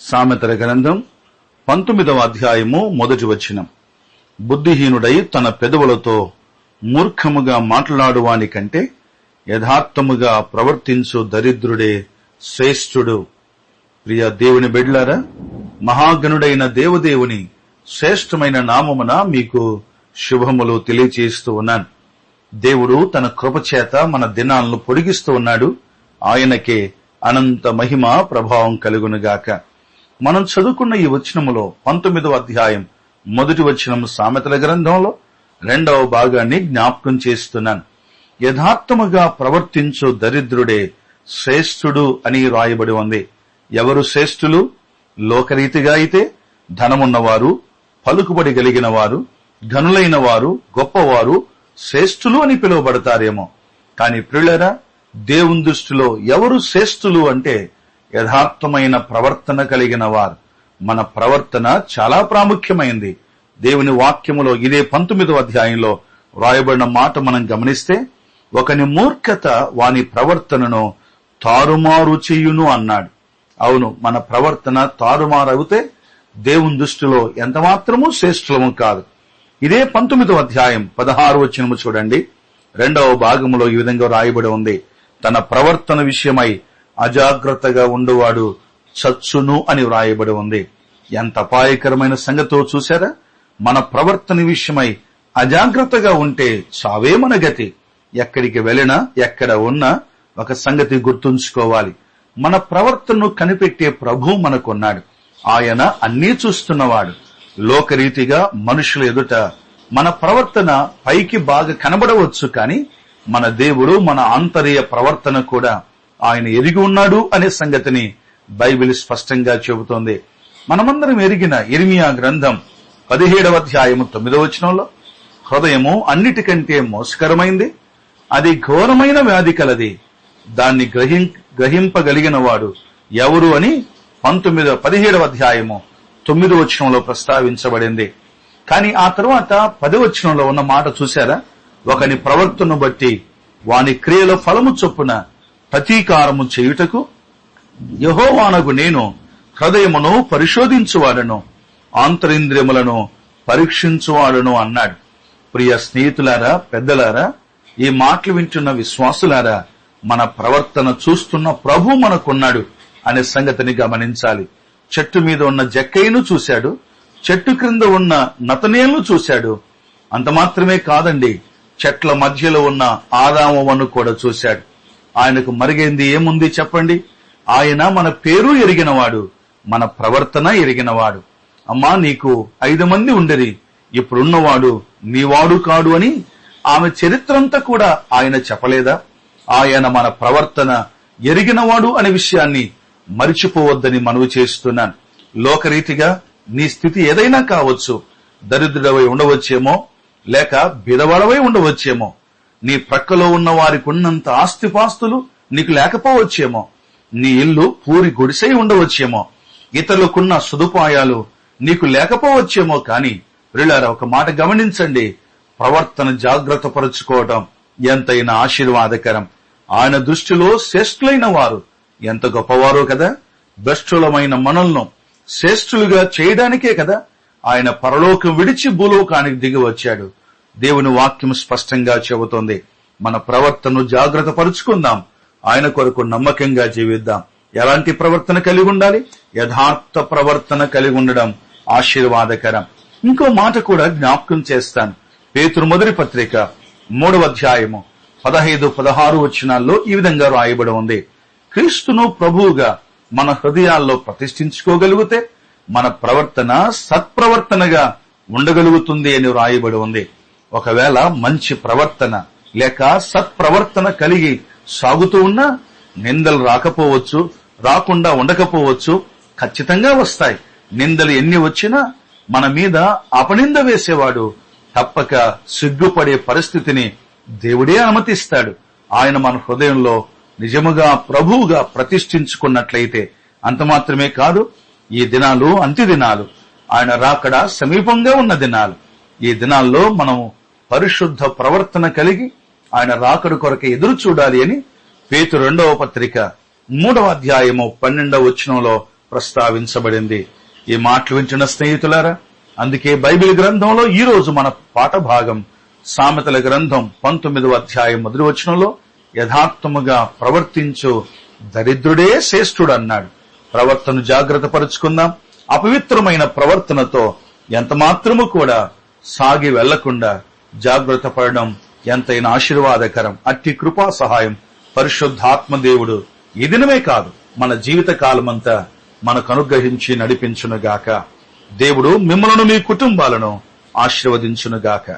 సామెతల గ్రంథం పంతొమ్మిదవ అధ్యాయము మొదటి వచనం. బుద్ధిహీనుడై తన పెదవులతో మూర్ఖముగా మాట్లాడువాని కంటే యథార్థముగా ప్రవర్తించు దరిద్రుడే శ్రేష్ఠుడు. ప్రియ దేవుని బిడ్లారా మహాగణుడైన దేవదేవుని శ్రేష్టమైన నామమున మీకు శుభములు తెలియచేస్తూ ఉన్నాను. దేవుడు తన కృపచేత మన దినాలను పొడిగిస్తూ ఉన్నాడు. ఆయనకే అనంత మహిమ ప్రభావం కలుగునుగాక. మనం చదువుకున్న ఈ వచనములో పంతొమ్మిదవ అధ్యాయం మొదటి వచనం సామెతల గ్రంథంలో రెండవ భాగాన్ని జ్ఞాపకం చేస్తున్నాను. యథార్థముగా ప్రవర్తించు దరిద్రుడే శ్రేష్ఠుడు అని రాయబడి ఉంది. ఎవరు శ్రేష్ఠులు? లోకరీతిగా అయితే ధనమున్నవారు పలుకుబడి కలిగిన వారు ఘనులైన వారు గొప్పవారు శ్రేష్ఠులు అని పిలువబడతారేమో. కాని ప్రియులరా దేవుని దృష్టిలో ఎవరు శ్రేష్ఠులు అంటే యథార్థమైన ప్రవర్తన కలిగిన వారు. మన ప్రవర్తన చాలా ప్రాముఖ్యమైంది. దేవుని వాక్యములో ఇదే పంతొమ్మిదవ అధ్యాయంలో వ్రాయబడిన మాట మనం గమనిస్తే ఒకని మూర్ఖత వాని ప్రవర్తనను తారుమారు చెయ్యును అన్నాడు. అవును మన ప్రవర్తన తారుమారవుతే దేవుని దృష్టిలో ఎంత మాత్రమూ శ్రేష్ఠులము కాదు. ఇదే పంతొమ్మిదవ అధ్యాయం పదహారు వచ్చినము చూడండి. రెండవ భాగములో ఈ విధంగా రాయబడి ఉంది. తన ప్రవర్తన విషయమై అజాగ్రత్తగా ఉండువాడు చచ్చును అని వ్రాయబడి ఉంది. ఎంత అపాయకరమైన సంగతో చూశారా? మన ప్రవర్తన విషయమై అజాగ్రత్తగా ఉంటే చావే మన గతి. ఎక్కడికి వెళ్ళినా ఎక్కడ ఉన్నా ఒక సంగతి గుర్తుంచుకోవాలి. మన ప్రవర్తనను కనిపెట్టే ప్రభు మనకున్నాడు. ఆయన అన్నీ చూస్తున్నవాడు. లోకరీతిగా మనుషుల ఎదుట మన ప్రవర్తన పైకి బాగా కనబడవచ్చు కానీ మన దేవుడు మన ఆంతర్య ప్రవర్తన కూడా ఆయన ఎరిగి ఉన్నాడు అనే సంగతిని బైబిల్ స్పష్టంగా చెబుతోంది. మనమందరం ఎరిగిన ఇర్మియా గ్రంథం పదిహేడవ అధ్యాయము తొమ్మిదవ వచనంలో హృదయము అన్నిటికంటే మోసకరమైంది అది ఘోరమైన వ్యాధి కలది దాన్ని గ్రహి గ్రహింపగలిగిన వాడు ఎవరు అని పంతొమ్మిదవ పదిహేడవ అధ్యాయము తొమ్మిదో వచనంలో ప్రస్తావించబడింది. కానీ ఆ తరువాత పదివచనంలో ఉన్న మాట చూశారా? ఒకని ప్రవర్తనను బట్టి వాని క్రియల ఫలము చొప్పున ప్రతీకారము చేయుటకు యహోవానకు నేను హృదయమును పరిశోధించువాడను ఆంతరింద్రియములను పరీక్షించువాడను అన్నాడు. ప్రియ స్నేహితులారా పెద్దలారా ఈ మాటలు వింటున్న విశ్వాసులారా మన ప్రవర్తన చూస్తున్న ప్రభు మనకున్నాడు అనే సంగతిని గమనించాలి. చెట్టు మీద ఉన్న జక్కయ్యను చూశాడు చెట్టు క్రింద ఉన్న నతనేలను చూశాడు. అంత మాత్రమే కాదండి చెట్ల మధ్యలో ఉన్న ఆదామవను కూడా చూశాడు. ఆయనకు మరిగైంది ఏముంది చెప్పండి? ఆయన మన పేరు ఎరిగినవాడు మన ప్రవర్తన ఎరిగినవాడు. అమ్మా నీకు ఐదు మంది ఉండేది. ఇప్పుడున్నవాడు నీవాడు కాడు అని ఆమె చరిత్రంతా కూడా ఆయన చెప్పలేదా? ఆయన మన ప్రవర్తన ఎరిగినవాడు అనే విషయాన్ని మరిచిపోవద్దని మనవి చేస్తున్నాను. లోకరీతిగా నీ స్థితి ఏదైనా కావచ్చు దరిద్రుడవై ఉండవచ్చేమో లేక బిదవాడవై ఉండవచ్చేమో నీ ప్రక్కలో ఉన్న వారికి ఉన్నంత ఆస్తిపాస్తులు నీకు లేకపోవచ్చేమో. నీ ఇల్లు పూరి గుడిసై ఉండవచ్చేమో. ఇతరులకున్న సదుపాయాలు నీకు లేకపోవచ్చేమో కాని ప్రిలారా ఒక మాట గమనించండి. ప్రవర్తన జాగ్రత్త పరుచుకోవటం ఎంతైనా ఆశీర్వాదకరం. ఆయన దృష్టిలో శ్రేష్ఠులైన వారు ఎంత గొప్పవారో కదా. బెస్టులమైన మనల్ని శ్రేష్ఠులుగా చేయడానికే కదా. ఆయన పరలోకం విడిచి భూలోకానికి దిగి వచ్చాడు. దేవుని వాక్యం స్పష్టంగా చెబుతోంది. మన ప్రవర్తనను జాగ్రత్త పరుచుకుందాం. ఆయన కొరకు నమ్మకంగా జీవిద్దాం. ఎలాంటి ప్రవర్తన కలిగి ఉండాలి? యథార్థ ప్రవర్తన కలిగి ఉండడం ఆశీర్వాదకరం. ఇంకో మాట కూడా జ్ఞాపకం చేస్తాను. పేతురు మొదటి పత్రిక మూడవ అధ్యాయము పదహైదు పదహారు వచనాల్లో ఈ విధంగా రాయబడి ఉంది. క్రీస్తును ప్రభువుగా మన హృదయాల్లో ప్రతిష్ఠించుకోగలిగితే మన ప్రవర్తన సత్ప్రవర్తనగా ఉండగలుగుతుంది అని రాయబడి ఉంది. ఒకవేళ మంచి ప్రవర్తన లేక సత్ప్రవర్తన కలిగి సాగుతూ ఉన్నా నిందలు రాకపోవచ్చు రాకుండా ఉండకపోవచ్చు ఖచ్చితంగా వస్తాయి. నిందలు ఎన్ని వచ్చినా మన మీద అపనింద వేసేవాడు తప్పక సిగ్గుపడే పరిస్థితిని దేవుడే అనుమతిస్తాడు. ఆయన మన హృదయంలో నిజముగా ప్రభువుగా ప్రతిష్ఠించుకున్నట్లయితే అంత మాత్రమే కాదు ఈ దినాలు అంత్య దినాలు ఆయన రాకడా సమీపంగా ఉన్న దినాలు. ఈ దినాల్లో మనం పరిశుద్ధ ప్రవర్తన కలిగి ఆయన రాకడు కొరకు ఎదురు చూడాలి అని పేతు రెండవ పత్రిక మూడవ అధ్యాయము పన్నెండవ వచనంలో ప్రస్తావించబడింది. ఈ మాటలు వించిన స్నేహితులారా అందుకే బైబిల్ గ్రంథంలో ఈ రోజు మన పాఠభాగం సామెతల గ్రంథం పంతొమ్మిదవ అధ్యాయం మొదటి వచనంలో యథార్థముగా ప్రవర్తించు దరిద్రుడే శ్రేష్ఠుడు అన్నాడు. ప్రవర్తన జాగ్రత్త పరుచుకుందాం. అపవిత్రమైన ప్రవర్తనతో ఎంత మాత్రము కూడా సాగి వెళ్ళకుండా జాగ్రత్త పడడం ఎంతైనా ఆశీర్వాదకరం. అట్టి కృపా సహాయం పరిశుద్ధాత్మ దేవుడు ఈ దినమే కాదు మన జీవిత కాలమంతా మనకు అనుగ్రహించి నడిపించునుగాక. దేవుడు మిమ్మలను మీ కుటుంబాలను ఆశీర్వదించునుగాక.